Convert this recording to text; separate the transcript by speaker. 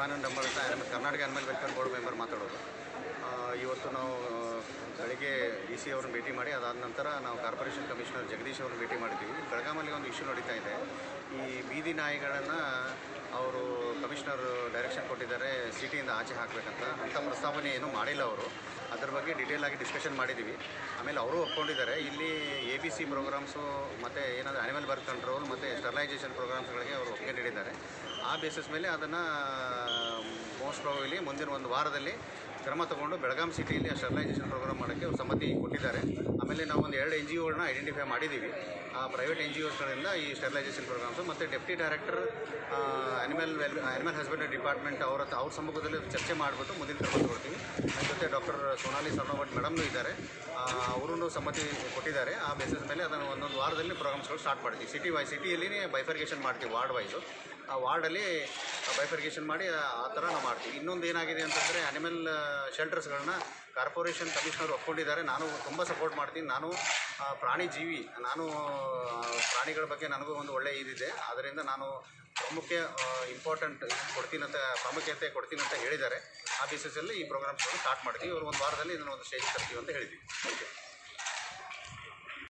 Speaker 1: ಶಿವಾನಂದ್ ಅಂತ animal Karnataka animal welfare board member ಮಾತಾಡೋದು. ಇವತ್ತು ನಾವು ಬೆಳಗ್ಗೆ ಬೆಳಿಗ್ಗೆ ಡಿ ಸಿ ಅವ್ರನ್ನ ಭೇಟಿ ಮಾಡಿ, ಅದಾದ ನಂತರ ನಾವು ಕಾರ್ಪೊರೇಷನ್ ಕಮಿಷನರ್ ಜಗದೀಶ್ ಅವ್ರನ್ನ ಭೇಟಿ ಮಾಡ್ತೀವಿ ಬೆಳಗಾಮಲ್ಲಿ ಒಂದು ಇಶ್ಯೂ ನಡೀತಾ ಇದೆ. ಈ ಬೀದಿ ನಾಯಿಗಳನ್ನು ಅವರು ಕಮಿಷನರ್ ಡೈರೆಕ್ಷನ್ ಕೊಟ್ಟಿದ್ದಾರೆ, ಸಿಟಿಯಿಂದ ಆಚೆ ಹಾಕಬೇಕಂತ. ಅಂಥ ಪ್ರಸ್ತಾವನೆ ಏನೂ ಮಾಡಿಲ್ಲ ಅವರು. ಅದ್ರ ಬಗ್ಗೆ ಡೀಟೇಲ್ ಆಗಿ ಡಿಸ್ಕಷನ್ ಮಾಡಿದ್ದೀವಿ ಆಮೇಲೆ ಅವರು ಒಪ್ಕೊಂಡಿದ್ದಾರೆ. ಇಲ್ಲಿ ಎ ಬಿ ಸಿ ಪ್ರೋಗ್ರಾಮ್ಸು ಮತ್ತು ಏನಾದರೂ ಆ್ಯನಿಮಲ್ ಬರ್ತ್ ಕಂಟ್ರೋಲ್ ಮತ್ತು ಸ್ಟರ್ಲೈಸೇಷನ್ ಪ್ರೋಗ್ರಾಮ್ಸ್ಗಳಿಗೆ ಅವರು ಒಪ್ಪಿಗೆ ನೀಡಿದ್ದಾರೆ. ಆ ಬೇಸಿಸ್ ಮೇಲೆ ಅದನ್ನು ಮೋಸ್ಟ್ ಪ್ರಾಬಲಿ ಮುಂದಿನ ಒಂದು ವಾರದಲ್ಲಿ ಕ್ರಮ ತಗೊಂಡು ಬೆಳಗಾಂ ಸಿಟಿಯಲ್ಲಿ ಆ ಸ್ಟರ್ಲೈಸೇಷನ್ ಪ್ರೋಗ್ರಾಮ್ ಮಾಡೋಕ್ಕೆ ಸಮ್ಮತಿ ಕೊಟ್ಟಿದ್ದಾರೆ. ಆಮೇಲೆ ನಾವು ಒಂದು ಎರಡು ಎನ್ ಜಿ ಒಗಳನ್ನ ಐಡೆಂಟಿಫೈ ಮಾಡಿದ್ದೀವಿ ಆ ಪ್ರೈವೇಟ್ ಎನ್ ಜಿ ಒಸ್ಗಳಿಂದ ಈ ಸ್ಟರ್ಲೈಸೇಷನ್ ಪ್ರೋಗ್ರಾಮ್ಸು ಮತ್ತು deputy director animal well animal husbandry department ಅವರ ಅವ್ರ ಸಮ್ಮುಖದಲ್ಲಿ ಚರ್ಚೆ ಮಾಡಿಬಿಟ್ಟು ಮುಂದಿನ ಕ್ರಮ ತಗೊಳ್ತೀವಿ. ಅದ್ರ ಜೊತೆ ಡಾಕ್ಟರ್ ಸೋನಾಲಿ ಸರ್ನೋಭಟ್ ಮೇಡಮ್ನೂ ಇದ್ದಾರೆ. ಅವರೂ ಸಮ್ಮತಿ ಕೊಟ್ಟಿದ್ದಾರೆ. ಆ ಬೇಸಿಸ್ ಮೇಲೆ ಅದನ್ನು ಒಂದೊಂದು ವಾರದಲ್ಲಿ ಪ್ರೋಗ್ರಾಮ್ಸ್ಗಳು ಸ್ಟಾರ್ಟ್ ಮಾಡ್ತೀವಿ. ಸಿಟಿ ವೈ ಸಿಟಿಯಲ್ಲಿ ಬೈಫರ್ಗೇಷನ್ ಮಾಡ್ತೀವಿ ವಾರ್ಡ್ ವೈಸು ಆ ವಾರ್ಡಲ್ಲಿ ಬೈಫರ್ಗೇಷನ್ ಮಾಡಿ, ಆ ಥರ ನಾವು ಮಾಡ್ತೀವಿ. ಇನ್ನೊಂದು ಏನಾಗಿದೆ ಅಂತಂದರೆ ಅನಿಮಲ್ ಶೆಲ್ಟರ್ಸ್ಗಳನ್ನ ಕಾರ್ಪೊರೇಷನ್ ಕಮಿಷನರ್ ಒಪ್ಕೊಂಡಿದ್ದಾರೆ. ನಾನು ತುಂಬ ಸಪೋರ್ಟ್ ಮಾಡ್ತೀನಿ. ನಾನು ಪ್ರಾಣಿ ಜೀವಿ, ನಾನು ಪ್ರಾಣಿಗಳ ಬಗ್ಗೆ ನನಗೂ ಒಂದು ಒಳ್ಳೆಯ ಇದಿದೆ ಆದ್ದರಿಂದ ನಾನು ಪ್ರಮುಖ ಇಂಪಾರ್ಟೆಂಟ್ ಕೊಡ್ತೀನಿ ಅಂತ, ಪ್ರಾಮುಖ್ಯತೆ ಕೊಡ್ತೀನಿ ಅಂತ ಹೇಳಿದ್ದಾರೆ. ಆ ಬೇಸಿಸಲ್ಲಿ ಈ ಪ್ರೋಗ್ರಾಮ್ಸ್ಗಳನ್ನು ಸ್ಟಾರ್ಟ್ ಮಾಡ್ತೀವಿ. ಇವರು ಒಂದು ವಾರದಲ್ಲಿ ಇದನ್ನು ಒಂದು ಸ್ಟೇಜ್ ತರ್ತೀವಿ ಅಂತ ಹೇಳಿದ್ವಿ. ಓಕೆ